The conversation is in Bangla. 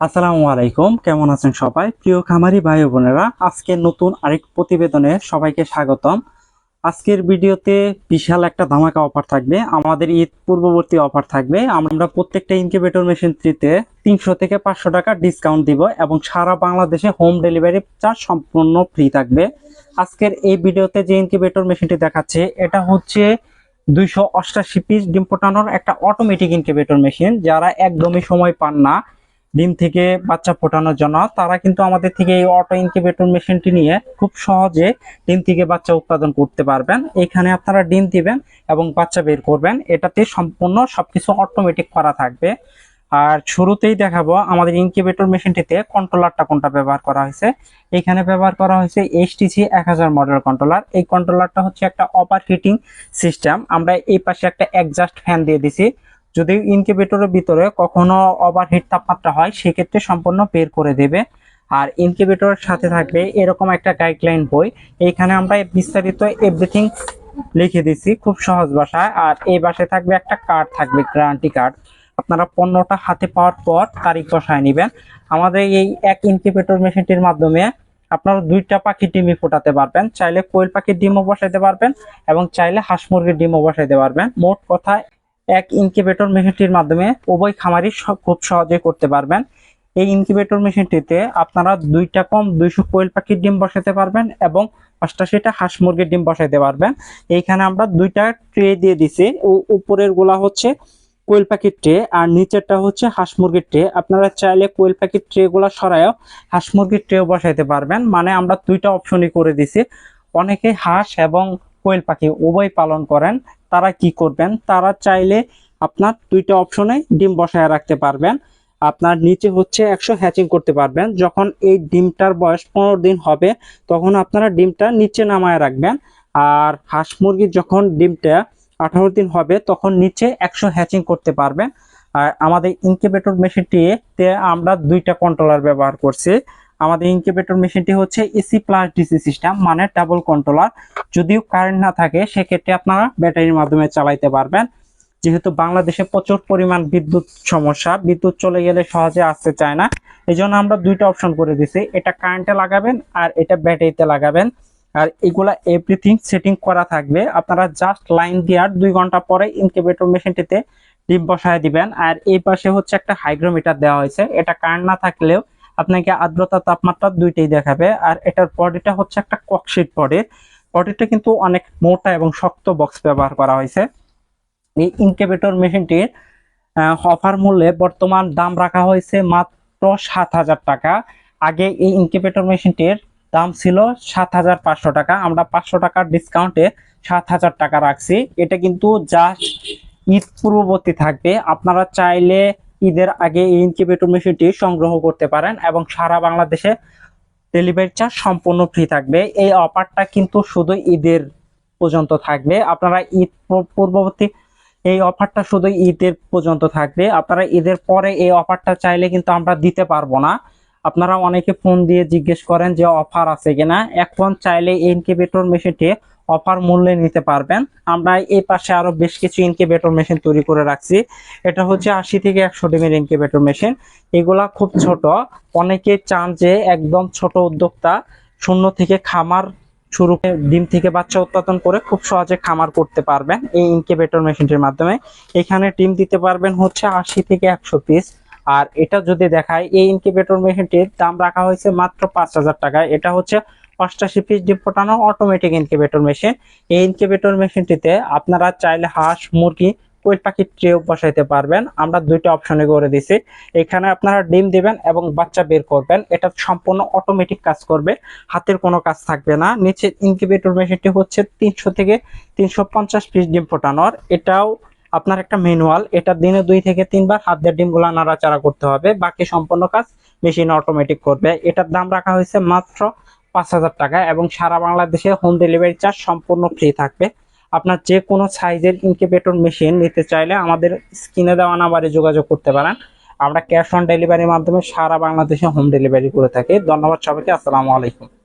আসসালামু আলাইকুম, কেমন আছেন সবাই? প্রিয় খামারি ভাই বোনেরা, আজকে নতুন আরেক প্রতিবেদনে সবাইকে স্বাগতম। আজকের ভিডিওতে বিশাল একটা ধামাকা অফার থাকবে, আমাদের ঈদ পূর্ববর্তী অফার থাকবে। আমরা প্রত্যেকটা ইনকিউবেটর মেশিন থ্রিতে তিনশো থেকে পাঁচশো টাকা ডিসকাউন্ট দিব এবং সারা বাংলাদেশে হোম ডেলিভারি চার্জ সম্পূর্ণ ফ্রি থাকবে। আজকের এই ভিডিওতে যে ইনকিউবেটর মেশিনটি দেখাচ্ছে, এটা হচ্ছে দুইশো অষ্টাশি পিস ডিম একটা অটোমেটিক ইনকিউবেটর মেশিন যারা একদমই সময় পান না। ডিম থেকে বাচ্চা ফোটানোর জন্য, তারা কিন্তু আমাদের থেকে এই অটো ইনকিউবেটর মেশিনটি নিয়ে খুব সহজে ডিম থেকে বাচ্চা উৎপাদন করতে পারবেন। এখানে আপনারা ডিম দিবেন এবং বাচ্চা বের করবেন। এটাতে সম্পূর্ণ সবকিছু অটোমেটিক করা থাকবে। আর শুরুতেই দেখাবো আমাদের ইনকিউবেটর মেশিনটিতে কন্ট্রোলারটা কোনটা ব্যবহার করা হয়েছে। এখানে ব্যবহার করা হয়েছে এইচটিসি এক হাজার মডেল কন্ট্রোলার এই কন্ট্রোলারটা হচ্ছে একটা অপার হিটিং সিস্টেম আমরা এই পাশে একটা অ্যাডজাস্ট ফ্যান দিয়ে দিছি। যদি ইনকিউবেটরের ভিতরে কখনো ওভারহিট তাপমাত্রা হয়, সেক্ষেত্রে সম্পূর্ণ বের করে দেবে। আর ইনকিউবেটরের সাথে থাকবে এরকম একটা গাইডলাইন বই। এইখানে আমরা বিস্তারিত এভরিথিং লিখে দিছি খুব সহজ ভাষায়। আর এই বাসায় থাকবে একটা কার্ড থাকবে গ্যারান্টি কার্ড আপনারা পণ্যটা হাতে পাওয়ার পর তারিখ বসায় নেবেন। আমাদের এই এক ইনকিউবেটর মেশিনটির মাধ্যমে আপনারা দুইটা পাখি ডিমই ফোটাতে পারবেন। চাইলে কোয়েল পাখির ডিমও বসাইতে পারবেন এবং চাইলে হাঁস মুরগির ডিমও বসাইতে পারবেন। মোট কথা এক ইনকিউবেটর মেশিনটির মাধ্যমে উভয় খামারি খুব সহজে করতে পারবেন। এই ইনকিউবেটর মেশিনটিতে আপনারা দুইটা কম দুইশো কোয়েল পাখির ডিম বসাতে পারবেন এবং অষ্টাশিটা হাঁস মুরগির ডিম বসাইতে পারবেন। এইখানে আমরা দুইটা ট্রে দিয়ে দিছি। উপরেরগুলা হচ্ছে কোয়েল পাখির ট্রে আর নিচেরটা হচ্ছে হাঁস মুরগির ট্রে আপনারা চাইলে কোয়েল পাখির ট্রে গুলা সরায়ও হাঁস মুরগির ট্রেও বসাইতে পারবেন। মানে আমরা দুইটা অপশনই করে দিছি। অনেকে হাঁস এবং কোয়েল পাখি উভয় পালন করেন। তারা কি করবেন? তারা চাইলে আপনার দুইটা অপশনে ডিম বসায় রাখতে পারবেন। আপনার নিচে হচ্ছে একশো হ্যাচিং করতে পারবেন। যখন এই ডিমটার বয়স পনেরো দিন হবে, তখন আপনারা ডিমটা নিচে নামায় রাখবেন। আর হাঁস মুরগির যখন ডিমটা আঠারো দিন হবে, তখন নিচে একশো হ্যাচিং করতে পারবেন। আর আমাদের ইনকিউবেটর মেশিনটিতে আমরা দুইটা কন্ট্রোলার ব্যবহার করছি। আমাদের ইনকিউবেটর মেশিনটি হচ্ছে এসি প্লাস ডিসি সিস্টেম মানে ডাবল কন্ট্রোলার যদিও কারেন্ট না থাকে, সেক্ষেত্রে আপনারা ব্যাটারির মাধ্যমে চালাইতে পারবেন। যেহেতু বাংলাদেশে প্রচুর পরিমাণ বিদ্যুৎ সমস্যা, বিদ্যুৎ চলে গেলে সহজে আসতে চায় না। এই জন্য আমরা দুইটা অপশন করে দিছি। এটা কারেন্টে লাগাবেন আর এটা ব্যাটারিতে লাগাবেন। আর এগুলা এভরিথিং সেটিং করা থাকবে। আপনারা জাস্ট লাইন দেওয়ার দুই ঘণ্টা পরে ইনকিউবেটর মেশিনটিতে ডিম বসায় দিবেন। আর এই পাশে হচ্ছে একটা হাইগ্রোমিটার দেওয়া হয়েছে। এটা কারেন্ট না থাকলেও আপনাকে আর্দ্রতা তাপমাত্রা দুইটাই দেখাবে। আর এটার বডিটা হচ্ছে একটা ককশিট বডি বডিটা কিন্তু অনেক মোটা এবং শক্ত বক্স ব্যবহার করা হয়েছে। এই ইনকেবেটর মেশিনটির অফার মূল্যে বর্তমান দাম রাখা হয়েছে মাত্র সাত হাজার টাকা। আগে এই ইনকেবেটর মেশিনটির দাম ছিল সাত হাজার পাঁচশো টাকা। আমরা পাঁচশো টাকার ডিসকাউন্টে সাত হাজার টাকা রাখছি। এটা কিন্তু জাস্ট ঈদ পূর্ববর্তী থাকবে। আপনারা চাইলে ঈদের আগে এই ইনকিউবেটর মেশিনটি সংগ্রহ করতে পারেন এবং সারা বাংলাদেশে ডেলিভারি চার্জ সম্পূর্ণ ফ্রি থাকবে। এই অফারটা কিন্তু শুধু ঈদের পর্যন্ত থাকবে। আপনারা ঈদ পূর্ববর্তী এই অফারটা শুধু ঈদের পর্যন্ত থাকবে। আপনারা ঈদের পরে এই অফারটা চাইলে কিন্তু আমরা দিতে পারব না। আপনারা অনেকে ফোন দিয়ে জিজ্ঞেস করেন যে অফার আছে কিনা। এখন চাইলে ইনকিউবেটর মেশিনটি অফার মূল্যে নিতে পারবেন। আমরা এই পাশে আরও বেশ কিছু ইনকিউবেটর মেশিন তৈরি করে রাখছি। এটা হচ্ছে আশি থেকে একশো ডিমের ইনকিউবেটর মেশিন এগুলা খুব ছোট। অনেকে চান যে একদম ছোট উদ্যোক্তা শূন্য থেকে খামার শুরু ডিম থেকে বাচ্চা উৎপাদন করে খুব সহজে খামার করতে পারবেন এই ইনকিউবেটর মেশিনটির মাধ্যমে। এখানে ডিম দিতে পারবেন হচ্ছে আশি থেকে একশো পিস আর এটা যদি দেখায় এই ইনকিউবেটর মেশিনটির দাম রাখা হয়েছে মাত্র পাঁচ হাজার টাকায়। এটা হচ্ছে অষ্টাশি পিস ডিম ফোটানো অটোমেটিক ইনকিউবেটর মেশিন এই ইনকিউবেটর মেশিনটিতে আপনারা চাইলে হাঁস, মুরগি, কোয়েল পাখির ট্রেও বসাইতে পারবেন। আমরা দুইটা অপশনে করে দিছি। এখানে আপনারা ডিম দিবেন এবং বাচ্চা বের করবেন। এটা সম্পূর্ণ অটোমেটিক কাজ করবে। হাতের কোনো কাজ থাকবে না। নিচে ইনকিউবেটর মেশিনটি হচ্ছে তিনশো থেকে তিনশো পঞ্চাশ পিস ডিম ফোটানোর। এটাও আপনার একটা ম্যানুয়াল এটা দিনে দুই থেকে তিনবার হাত দিয়ে ডিমগুলো নাড়াচাড়া করতে হবে। বাকি সম্পূর্ণ কাজ মেশিন অটোমেটিক করবে। এটার দাম রাখা হয়েছে মাত্র পাঁচ হাজার টাকা এবং সারা বাংলাদেশে হোম ডেলিভারি চার্জ সম্পূর্ণ ফ্রি থাকবে। আপনার যে কোনো সাইজের ইনকিউবেটর মেশিন নিতে চাইলে আমাদের স্ক্রিনে দেওয়া নাম্বারে যোগাযোগ করতে পারেন। আমরা ক্যাশ অন ডেলিভারির মাধ্যমে সারা বাংলাদেশে হোম ডেলিভারি করে থাকি। ধন্যবাদ সবাইকে। আসসালামু আলাইকুম।